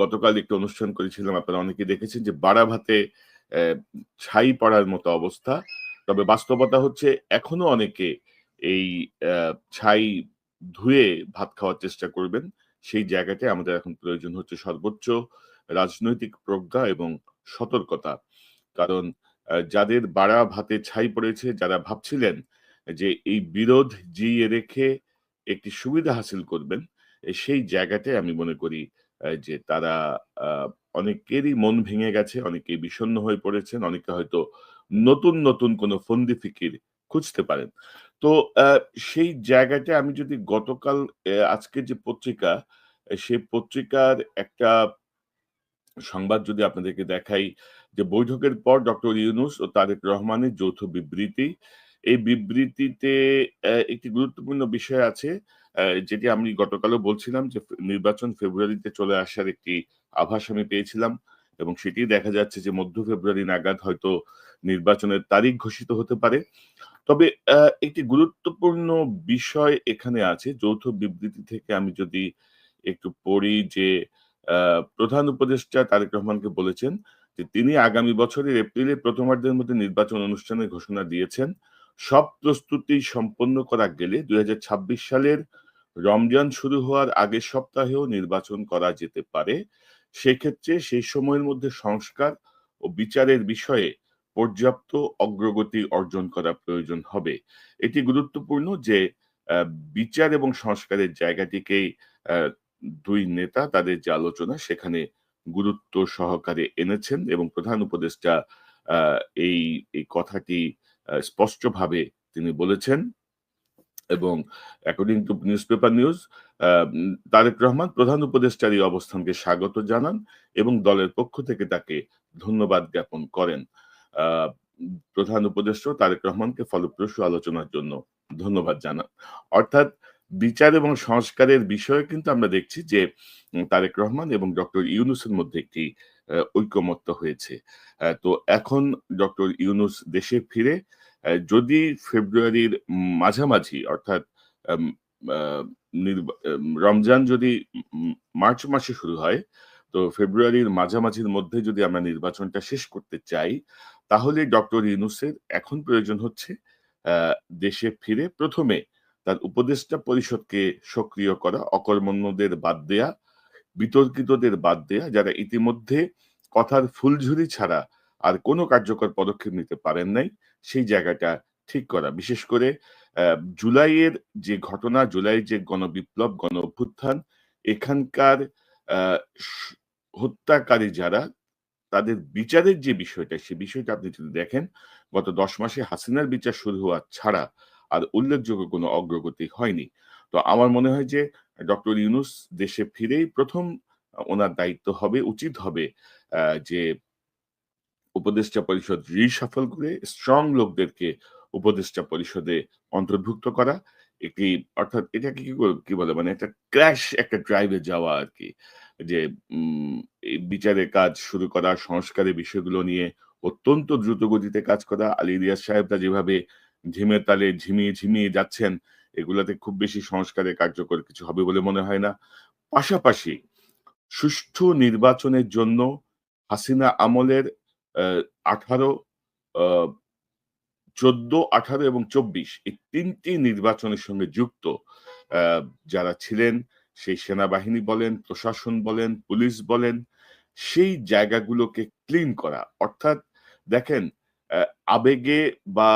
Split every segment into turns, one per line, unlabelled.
গতকাল একটু অনুষ্ঠান করেছিলাম, আপনারা অনেকে দেখেছেন যে বাড়াভাতে ছাই পড়ার মতো অবস্থা। তবে বাস্তবতা হচ্ছে এখনও অনেকে এই ছাই ধুয়ে ভাত খাওয়ার চেষ্টা করবেন। সেই জায়গাটায় আমাদের এখন প্রয়োজন হচ্ছে সর্বোচ্চ রাজনৈতিক প্রজ্ঞা এবং সতর্কতা। কারণ যাদের বাড়া ভাতে ছাই পড়েছে, যারা ভাবছিলেন যে এই বিরোধ জিয়ে রেখে একটি সুবিধা হাসিল করবেন সেই জায়গাটায় আমি মনে করি যে তারা অনেকেরই মন ভেঙে গেছে অনেকে বিষণ্ণ হয়ে পড়েছেন, অনেকে হয়তো নতুন নতুন কোনো ফন্দি ফিকির খুঁজতে পারেন। তো সেই জায়গাটা আমি যদি গতকাল আজকে যে পত্রিকা সেই পত্রিকার একটা সংবাদ যদি আপনাদেরকে দেখাই যে বৈঠকের পর ডক্টর ইউনুস ও তারেক রহমানের যৌথ বিবৃতি এই বিবৃতিতে একটি গুরুত্বপূর্ণ বিষয় আছে যেটি আমি গতকালও বলছিলাম যে নির্বাচন ফেব্রুয়ারিতে চলে আসার একটি আভাস আমি পেয়েছিলাম এবং সেটি দেখা যাচ্ছে যে, মধ্য ফেব্রুয়ারি নাগাদ হয়তো নির্বাচনের তারিখ ঘোষিত হতে পারে। তবে একটি গুরুত্বপূর্ণ বিষয় এখানে আছে, যৌথ বিবৃতি থেকে আমি যদি একটু পড়ি যে প্রধান উপদেষ্টা তারেক রহমানকে বলেছেন যে, তিনি আগামী বছরের এপ্রিলে প্রথমার্ধের মধ্যে নির্বাচন অনুষ্ঠানের ঘোষণা দিয়েছেন। সব প্রস্তুতি সম্পন্ন করা গেলে দুই হাজার ছাব্বিশ সালের রমজান শুরু হওয়ার আগের সপ্তাহেও নির্বাচন করা যেতে পারে। সেক্ষেত্রে সেই সময়ের মধ্যে সংস্কার ও বিচারের বিষয়ে পর্যাপ্ত অগ্রগতি অর্জন করা প্রয়োজন হবে। এটি গুরুত্বপূর্ণ যে বিচার এবং সংস্কারের জায়গাটিকেই দুই নেতা তাদের যে আলোচনা সেখানে গুরুত্ব সহকারে এনেছেন এবং প্রধান উপদেষ্টা এই এই কথাটি স্পষ্টভাবে তিনি বলেছেন এবং according to newspaper news Tarique Rahman প্রধান উপদেষ্টার এই অবস্থানকে স্বাগত জানান এবং দলের পক্ষ থেকে তাকে ধন্যবাদ জ্ঞাপন করেন। প্রধান উপদেষ্টা তারেক রহমানকে ফলপ্রসূ আলোচনার জন্য ধন্যবাদ জানান। অর্থাৎ বিচার এবং সংস্কারের বিষয়ে কিন্তু আমরা দেখছি যে তারেক রহমান এবং ডক্টর ইউনুসের মধ্যে একটি ঐক্যমত্য হয়েছে। তো এখন ডক্টর ইউনুস দেশে ফিরে যদি ফেব্রুয়ারির মাঝামাঝি, অর্থাৎ রমজান যদি মার্চ মাসে শুরু হয়, তো ফেব্রুয়ারির মাঝামাঝির মধ্যে যদি আমরা নির্বাচনটা শেষ করতে চাই, তাহলে ডক্টর ইউনুসের এখন প্রয়োজন হচ্ছে দেশে ফিরে প্রথমে তার উপদেষ্টা পরিষদকে সক্রিয় করা, অকর্মণ্যদের বাদ দেয়া, বিতর্কিতদের বাদ দেয়া, যারা ইতিমধ্যে কথার ফুলঝুরি ছাড়া আর কোনো কার্যকর পদক্ষেপ নিতে পারেন নাই, সেই জায়গাটা ঠিক করা। বিশেষ করে জুলাইয়ের যে ঘটনা, জুলাই যে গণবিপ্লব গণ অভ্যুত্থান এখানকার হত্যাকারী যারা, তাদের বিচারের যে বিষয়টা, সে বিষয়টা আপনি যদি দেখেন, গত দশ মাসে হাসিনার বিচার শুরু হওয়া ছাড়া আর উল্লেখযোগ্য কোনো অগ্রগতি হয়নি। তো আমার মনে হয় যে, ডক্টর ইউনুস দেশে ফিরেই প্রথম, ওনার দায়িত্ব হবে, উচিত হবে যে উপদেষ্টা পরিষদ রিসাফল করে স্ট্রং লোকদেরকে উপদেষ্টা পরিষদে অন্তর্ভুক্ত করা। একটি অর্থাৎ এটাকে কি কি বলে মানে একটা ক্র্যাশ একটা ড্রাইভে যাওয়া আর কি। যে বিচারের কাজ শুরু করা, সংস্কারের বিষয়গুলো নিয়ে অত্যন্ত দ্রুত গতিতে কাজ করা। আলী রিয়াজ সাহেবরা যেভাবে ঝিমে তালে ঝিমিয়ে ঝিমিয়ে যাচ্ছেন, এগুলাতে খুব বেশি সংস্কারে কার্যকর কিছু হবে বলে মনে হয় না। পাশাপাশি সুষ্ঠু নির্বাচনের জন্য হাসিনা আমলের আঠারো চোদ্দ, আঠারো এবং চব্বিশ এই তিনটি নির্বাচনের সঙ্গে যুক্ত যারা ছিলেন, সেই সেনাবাহিনী বলেন, প্রশাসন বলেন, পুলিশ বলেন, সেই জায়গাগুলোকে ক্লিন করা। অর্থাৎ দেখেন আবেগে বা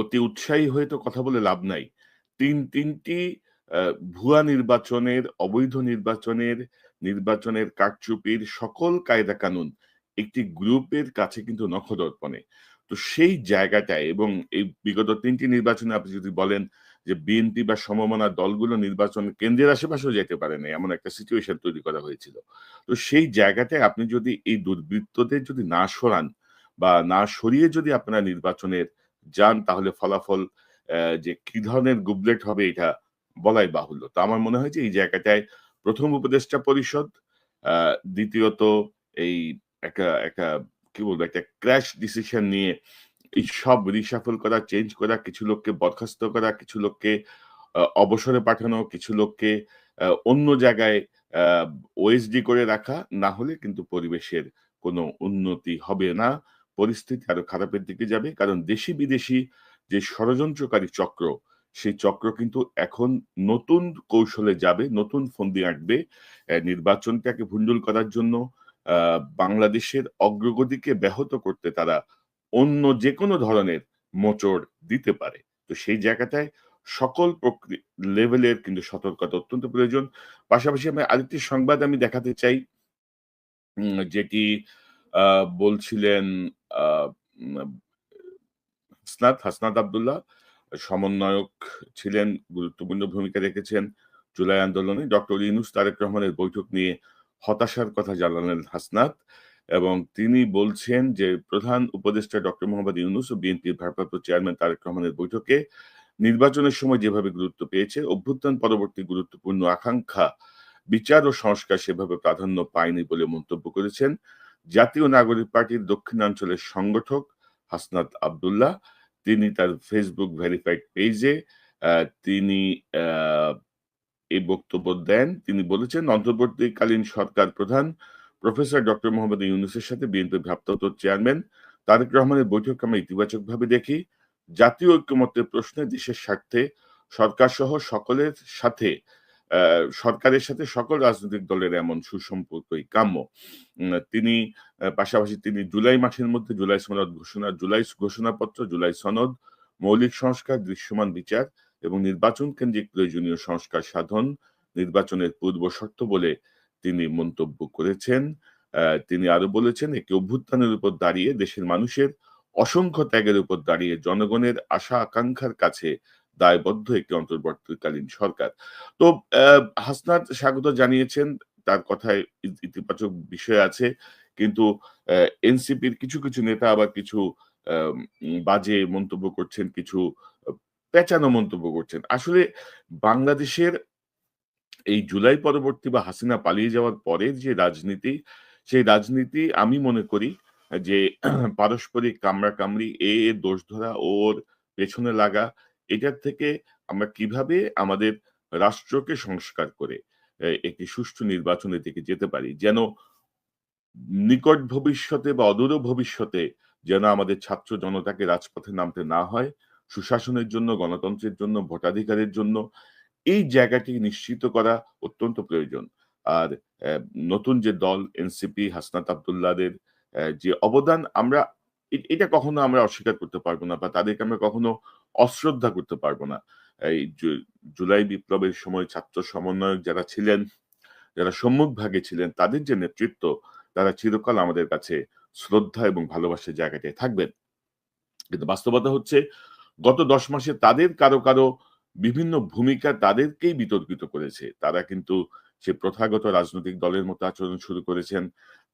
অতি উৎসাহী হয়ে তো কথা বলে লাভ নাই। তিন, তিনটি ভুয়া নির্বাচনের, অবৈধ নির্বাচনের নির্বাচনের কারচুপির সকল কায়দা কানুন একটি গ্রুপের কাছে কিন্তু নখদর্পণে তো সেই জায়গাটায় এবং এই বিগত তিনটি নির্বাচনে আপনি যদি বলেন যে বিএনপি বা সমমনা দলগুলো নির্বাচন কেন্দ্রের আশেপাশেও যেতে পারে না এমন একটা সিচুয়েশন তৈরি করা হয়েছিল। তো সেই জায়গাটায় আপনি যদি এই দুর্বৃত্তদের যদি না সরান বা না সরিয়ে যদি আপনারা নির্বাচনের যান, তাহলে ফলাফল যে কি ধরনের গুবলেট হবে এটা বলাই বাহুল্য। তো আমার মনে হয় যে এই জায়গাটায় প্রথম উপদেষ্টা পরিষদ দ্বিতীয়ত এই একটা একটা, কি বলব, একটা ক্র্যাশ ডিসিশন নিয়ে এই সব রিসাফল করা চেঞ্জ করা, কিছু লোককে বরখাস্ত করা, কিছু লোককে অবসরে পাঠানো, কিছু লোককে অন্য জায়গায় ওএসডি করে রাখা, না হলে কিন্তু পরিবেশের কোনো উন্নতি হবে না। পরিস্থিতি আরও খারাপের দিকে যাবে, কারণ দেশি বিদেশি যে ষড়যন্ত্রকারী চক্র, সেই চক্র কিন্তু এখন নতুন কৌশলে যাবে, নতুন ফন্দি আঁকবে নির্বাচনটাকে ভুন্ডুল করার জন্য বাংলাদেশের অগ্রগতিকে ব্যাহত করতে তারা অন্য যে কোনো ধরনের মোচড় দিতে পারে। তো সেই জায়গাটায় সকল লেভেলের কিন্তু সতর্কতা অত্যন্ত প্রয়োজন। পাশাপাশি আমি আরেকটি সংবাদ আমি দেখাতে চাই। যেটি বলছিলেন হাসনাত হাসনাত আবদুল্লাহ। সমন্বয়ক ছিলেন, গুরুত্বপূর্ণ ভূমিকা রেখেছেন জুলাই আন্দোলনে। ডক্টর ইনুস তারেক রহমানের বৈঠক নিয়ে হতাশার কথা জানালেন হাসনাত এবং তিনি বলছেন যে প্রধান উপদেষ্টা ডক্টর মোহাম্মদ ইউনুস ও বিএনপির ভারপ্রাপ্ত চেয়ারম্যান তারেক রহমানের বৈঠকে নির্বাচনের সময় যেভাবে গুরুত্ব পেয়েছে, অভ্যুত্থান পরবর্তী গুরুত্বপূর্ণ আকাঙ্ক্ষা, বিচার ও সংস্কার সেভাবে প্রাধান্য পায়নি বলে মন্তব্য করেছেন জাতীয় নাগরিক পার্টির দক্ষিণাঞ্চলের সংগঠক হাসনাত আবদুল্লাহ। তিনি তার ফেসবুক ভেরিফাইড পেজে তিনি এই বক্তব্য দেন। তিনি বলেছেন, অন্তর্বর্তীকালীন সরকার প্রধান প্রফেসর ডক্টর মোহাম্মদ ইউনুসের সাথে বিএনপি ভাবতত্ত্ব চেয়ারম্যান তারেক রহমানের বৈঠক আমরা ইতিবাচকভাবে দেখি। জাতীয় ঐক্যমত্যের প্রশ্নে দেশের স্বার্থে সরকার সহ সকলের সাথে সরকারের সাথে সকল রাজনৈতিক দলের এমন সুসম্পর্কই কাম্য। তিনি পাশাপাশি তিনি জুলাই মাসের মধ্যে জুলাই সনদ ঘোষণা, জুলাই ঘোষণাপত্র, জুলাই সনদ, মৌলিক সংস্কার, দৃশ্যমান বিচার এবং নির্বাচন কেন্দ্রিক প্রয়োজনীয় সংস্কার সাধন নির্বাচনের পূর্ব শর্ত বলে তিনি মন্তব্য করেছেন। তিনি আরও বলেছেন একটি অভ্যুত্থানের উপর দাঁড়িয়ে দেশের মানুষের অসংখ্য ত্যাগের উপর দাঁড়িয়ে জনগণের আশা আকাঙ্ক্ষার কাছে দায়বদ্ধ একটি অন্তর্বর্তীকালীন সরকার। তো হাসনাত স্বাগত জানিয়েছেন, তার কথায় ইতিবাচক বিষয় আছে, কিন্তু এনসিপির কিছু কিছু নেতা আবার কিছু বাজে মন্তব্য করছেন, কিছু পেঁচানো মন্তব্য করছেন। আসলে বাংলাদেশের এই জুলাই পরবর্তী বা হাসিনা পালিয়ে যাওয়ার পরের যে রাজনীতি, সেই রাজনীতি আমি মনে করি যে পারস্পরিক কামড়া কামড়ি এ দোষ ধরা ওর পেছনে লাগা, এটার থেকে আমরা কীভাবে আমাদের রাষ্ট্রকে সংস্কার করে একটি সুষ্ঠু নির্বাচনের দিকে যেতে পারি, যেন নিকট ভবিষ্যতে বা অদূর ভবিষ্যতে যেন আমাদের ছাত্র জনতাকে রাজপথে নামতে না হয় সুশাসনের জন্য, গণতন্ত্রের জন্য, ভোটাধিকারের জন্য এই জায়গাটি নিশ্চিত করা অত্যন্ত প্রয়োজন। আর নতুন যে দল এনসিপি, হাসনাত আবদুল্লাদের যে অবদান আমরা এটা কখনো আমরা অস্বীকার করতে পারব না বা তাদেরকে আমরা কখনো অশ্রদ্ধা করতে পারব না। এই জুলাই বিপ্লবের সময় ছাত্র সমন্বয়ক যারা ছিলেন, যারা সম্মুখ ভাগে ছিলেন, তাদের যে নেতৃত্ব, তারা চিরকাল আমাদের কাছে শ্রদ্ধা এবং ভালোবাসার জায়গাটায় থাকবেন। কিন্তু বাস্তবতা হচ্ছে গত দশ মাসে তাদের কারও কারও বিভিন্ন ভূমিকা তাদেরকেই বিতর্কিত করেছে। তারা কিন্তু সে প্রথাগত রাজনৈতিক দলের মতো আচরণ শুরু করেছেন।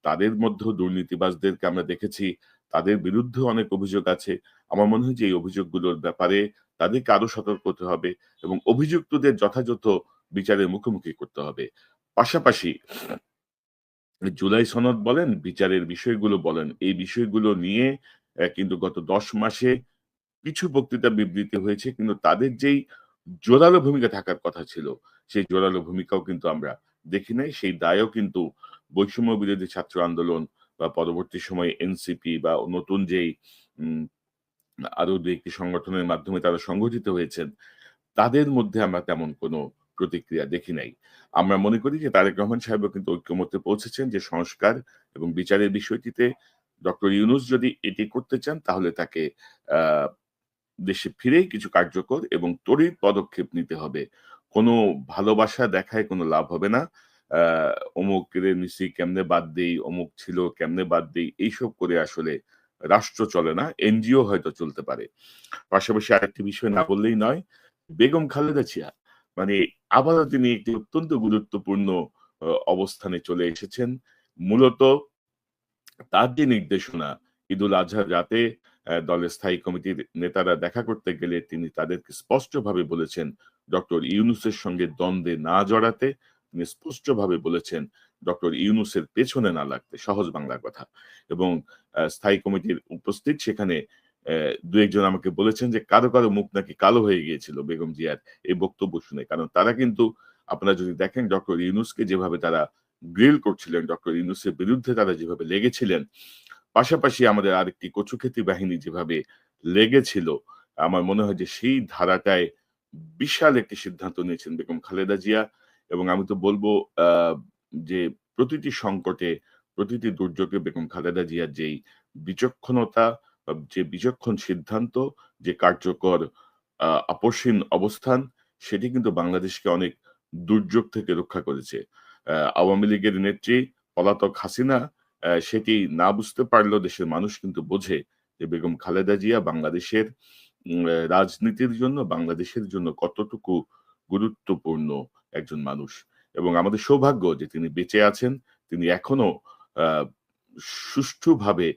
তাদের মধ্যেও দুর্নীতিবাজদেরকে আমরা দেখেছি। তাদের বিরুদ্ধে অনেক অভিযোগ আছে। আমার মনে হয় যে এই অভিযোগগুলোর ব্যাপারে তাদেরকে আরও সতর্ক হতে হবে এবং অভিযুক্তদের যথাযথ বিচারের মুখোমুখি করতে হবে। পাশাপাশি জুলাই সনদ বলেন, বিচারের বিষয়গুলো বলেন। এই বিষয়গুলো নিয়ে কিন্তু গত দশ মাসে কিছু বক্তৃতা বিবৃতি হয়েছে, কিন্তু তাদের যেই জোরালো ভূমিকা থাকার কথা ছিল, সেই জোরালো ভূমিকাও কিন্তু আমরা দেখি নাই। সেই দায়ও কিন্তু বৈষম্য বিরোধী ছাত্র আন্দোলন বা পরবর্তী সময়ে এনসিপি বা নতুন যেই আরও দু একটি সংগঠনের মাধ্যমে তারা সংগঠিত হয়েছেন, তাদের মধ্যে আমরা তেমন কোনো প্রতিক্রিয়া দেখি নাই। আমরা মনে করি যে তারেক রহমান সাহেবও কিন্তু ঐক্যমত্যে পৌঁছেছেন যে সংস্কার এবং বিচারের বিষয়টিতে ডক্টর ইউনুস যদি এটি করতে চান, তাহলে তাকে দেশে ফিরেই কিছু কার্যকর এবং তড়িৎ পদক্ষেপ নিতে হবে। কোনো ভালোবাসা দেখায় কোনো লাভ হবে না। অমুক নিছি কেমনে বাদ দেই, অমুক ছিল কেমনে বাদ দেই, এইসব করে আসলে রাষ্ট্র চলে না, এনজিও হয়তো চলতে পারে। পাশাপাশি আরেকটি বিষয় না বললেই নয়, বেগম খালেদা জিয়া মানে আবারও তিনি একটি অত্যন্ত গুরুত্বপূর্ণ অবস্থানে চলে এসেছেন। মূলত তার যে নির্দেশনা ঈদুল আজহার রাতে দলের স্থায়ী কমিটির নেতারা দেখা করতে গেলে তিনি তাদেরকে স্পষ্টভাবে বলেছেন, ডক্টর ইউনুসের সঙ্গে দ্বন্দ্বে না জড়াতে তিনি স্পষ্টভাবে বলেছেন, ডক্টর ইউনুসের পেছনে না লাগতে, সহজ বাংলার কথা। এবং স্থায়ী কমিটির উপস্থিত সেখানে দু একজন আমাকে বলেছেন যে কারও কারও মুখ নাকি কালো হয়ে গিয়েছিল, বেগম জিয়ার এই বক্তব্য শুনে। কারণ তারা কিন্তু, আপনারা যদি দেখেন, ডক্টর ইউনুসকে যেভাবে তারা গ্রিল করছিলেন, ডক্টর ইউনুসের বিরুদ্ধে তারা যেভাবে লেগেছিলেন পাশাপাশি আমাদের আরেকটি কচুক্ষেতি বাহিনী যেভাবে লেগেছিল, আমার মনে হয় যে সেই ধারাটায় বিশাল একটি সিদ্ধান্ত নিয়েছেন বেগম খালেদা জিয়া। এবং আমি তো বলব যে প্রতিটি সংকটে, প্রতিটি দুর্যোগে বেগম খালেদা জিয়ার যেই বিচক্ষণতা যে বিচক্ষণ সিদ্ধান্ত, যে কার্যকর আপসীন অবস্থান, সেটি কিন্তু বাংলাদেশকে অনেক দুর্যোগ থেকে রক্ষা করেছে। আওয়ামী লীগের নেত্রী পলাতক হাসিনা সেটি না বুঝতে পারলেও দেশের মানুষ কিন্তু বোঝে যে বেগম খালেদা জিয়া বাংলাদেশের রাজনীতির জন্য বাংলাদেশের জন্য কতটুকু গুরুত্বপূর্ণ একজন মানুষ। এবং আমাদের সৌভাগ্য যে তিনি বেঁচে আছেন তিনি এখনও আহ, সুষ্ঠুভাবে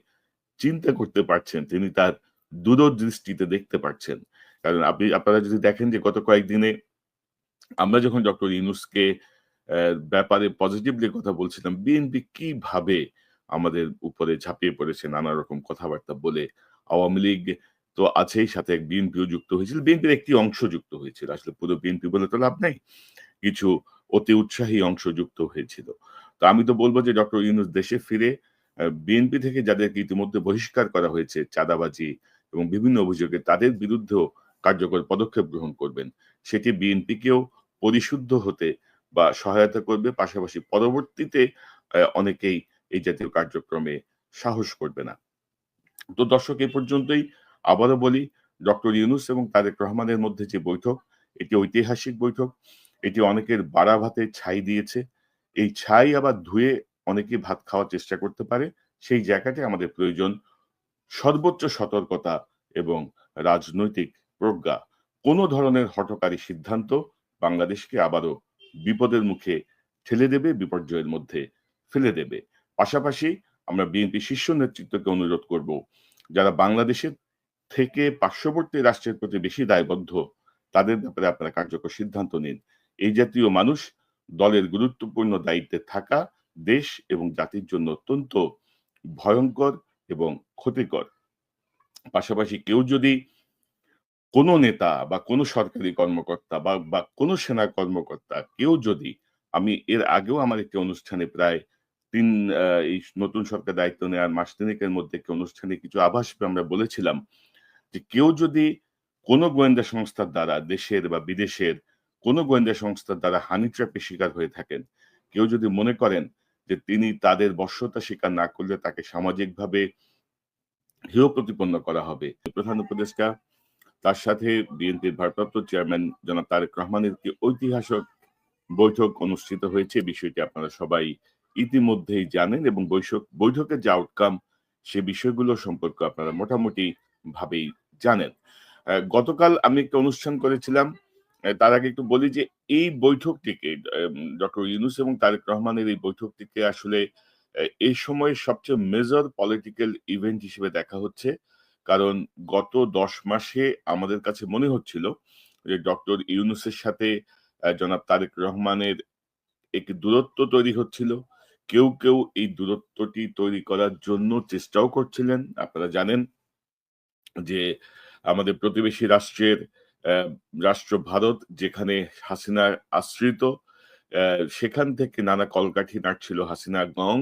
চিন্তা করতে পারছেন তিনি তার দূরদৃষ্টিতে দেখতে পারছেন। কারণ আপনি আপনারা যদি দেখেন যে গত কয়েকদিনে আমরা যখন ডক্টর ইউনুসকে ব্যাপারে পজিটিভলি কথা বলছিলাম বিএনপি কীভাবে আমাদের উপরে ঝাঁপিয়ে পড়েছে, নানা রকম কথাবার্তা বলে আওয়ামী লীগ তো আছেই সাথে বিএনপিও যুক্ত হয়েছিল। বিএনপির একটি অংশ যুক্ত হয়েছিল। আসলে পুরো বিএনপি বলে তো লাভ নাই, কিছু অতি উৎসাহী অংশ যুক্ত হয়েছিল। তো আমি তো বলব যে ডক্টর ইউনুস দেশে ফিরে বিএনপি থেকে যাদেরকে ইতিমধ্যে বহিষ্কার করা হয়েছে, চাঁদাবাজি এবং বিভিন্ন অভিযোগে তাদের বিরুদ্ধেও কার্যকর পদক্ষেপ গ্রহণ করবেন, সেটি বিএনপিকেও পরিশুদ্ধ হতে বা সহায়তা করবে। পাশাপাশি পরবর্তীতে অনেকেই এই জাতীয় কার্যক্রমে সাহস করবে না। তো দর্শক, এ পর্যন্তই আবারও বলি, ডক্টর ইউনুস এবং তারেক রহমানের মধ্যে যে বৈঠক, এটি ঐতিহাসিক বৈঠক। এটি অনেকের বাড়া ভাতে ছাই দিয়েছে। এই ছাই আবার ধুয়ে অনেকে ভাত খাওয়ার চেষ্টা করতে পারে। সেই জায়গাতে আমাদের প্রয়োজন। সর্বোচ্চ সতর্কতা এবং রাজনৈতিক প্রজ্ঞা, কোনো ধরনের হঠকারী সিদ্ধান্ত বাংলাদেশকে আবারও বিপদের মুখে ঠেলে দেবে, বিপর্যয়ের মধ্যে ফেলে দেবে। পাশাপাশি আমরা বিএনপি শীর্ষ নেতৃত্বকে অনুরোধ করব, যারা বাংলাদেশের থেকে পার্শ্ববর্তী রাষ্ট্রের প্রতি বেশি দায়বদ্ধ, তাদের ব্যাপারে আপনারা কার্যকর সিদ্ধান্ত নিন। এই জাতীয় মানুষ দলের গুরুত্বপূর্ণ দায়িত্বে থাকা দেশ এবং জাতির জন্য অত্যন্ত ভয়ঙ্কর এবং ক্ষতিকর। পাশাপাশি কেউ যদি কোনো নেতা বা কোনো সরকারি কর্মকর্তা বা বা কোনো সেনা কর্মকর্তা, কেউ যদি, আমি এর আগেও আমার একটি অনুষ্ঠানে প্রায় তিন এই নতুন সরকার দায়িত্ব নেওয়ার মাস তিনেকের মধ্যে একটি অনুষ্ঠানে কিছু আভাস আমরা বলেছিলাম যে কেউ যদি কোনো গোয়েন্দা সংস্থার দ্বারা দেশের বা বিদেশের কোনো গোয়েন্দা সংস্থার দ্বারা হানি ট্র্যাপে শিকার হয়ে থাকেন, কেউ যদি মনে করেন যে তিনি তাদের বশ্যতা স্বীকার না করলে তাকে সামাজিকভাবে হেয় প্রতিপন্ন করা হবে। প্রধান উপদেষ্টা, তার সাথে বিএনপির ভারপ্রাপ্ত চেয়ারম্যান জনাব তারেক রহমানের একটি ঐতিহাসিক বৈঠক অনুষ্ঠিত হয়েছে। বিষয়টি আপনারা সবাই ইতিমধ্যেই জানেন এবং বৈঠক বৈঠকের যে আউটকাম সে বিষয়গুলো সম্পর্কে আপনারা মোটামুটি ভাবেই জানেন। গতকাল আমি একটা অনুষ্ঠান করেছিলাম। তার আগে একটু বলি যে এই বৈঠকটিকে ডক্টর ইউনুস এবং তারেক রহমানের এই বৈঠকটিকে আসলে এই সময় সবচেয়ে মেজর পলিটিক্যাল ইভেন্ট হিসেবে দেখা হচ্ছে। কারণ গত দশ মাসে আমাদের কাছে মনে হচ্ছিল যে ডক্টর ইউনুসের সাথে জনাব তারেক রহমানের একটি দূরত্ব তৈরি হচ্ছিল। কেউ কেউ এই দূরত্বটি তৈরি করার জন্য চেষ্টাও করছিলেন। আপনারা জানেন যে আমাদের প্রতিবেশী রাষ্ট্রের রাষ্ট্র ভারত যেখানে হাসিনা আশ্রিত সেখান থেকে নানা কলকাঠি নাড়ছিল হাসিনা গং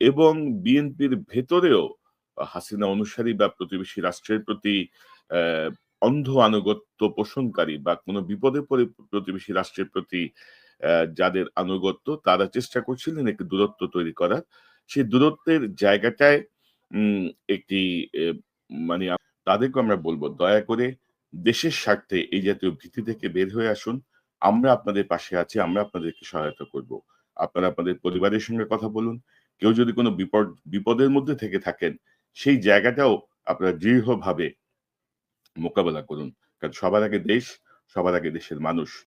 এবং বিএনপির ভেতরেও হাসিনা অনুসারী বা প্রতিবেশী রাষ্ট্রের প্রতি অন্ধ আনুগত্য পোষণকারী বা কোনো বিপদে পড়ে প্রতিবেশী রাষ্ট্রের প্রতি আহ, যাদের আনুগত্য তারা চেষ্টা করছিলেন একটি দূরত্ব তৈরি করার। সেই দূরত্বের জায়গাটায় একটি মানে তাদেরকে আমরা বলব, দয়া করে দেশের স্বার্থে এই জাতীয় ভীতি থেকে বের হয়ে আসুন। আমরা আপনাদের পাশে আছি, আমরা আপনাদেরকে সহায়তা করব। আপনারা আপনাদের পরিবারের সঙ্গে কথা বলুন। কেউ যদি কোনো বিপদ, বিপদের মধ্যে থেকে থাকেন, সেই জায়গাটাও আপনারা দৃঢ়ভাবে মোকাবেলা করুন। কারণ সবার আগে দেশ, সবার আগে দেশের মানুষ।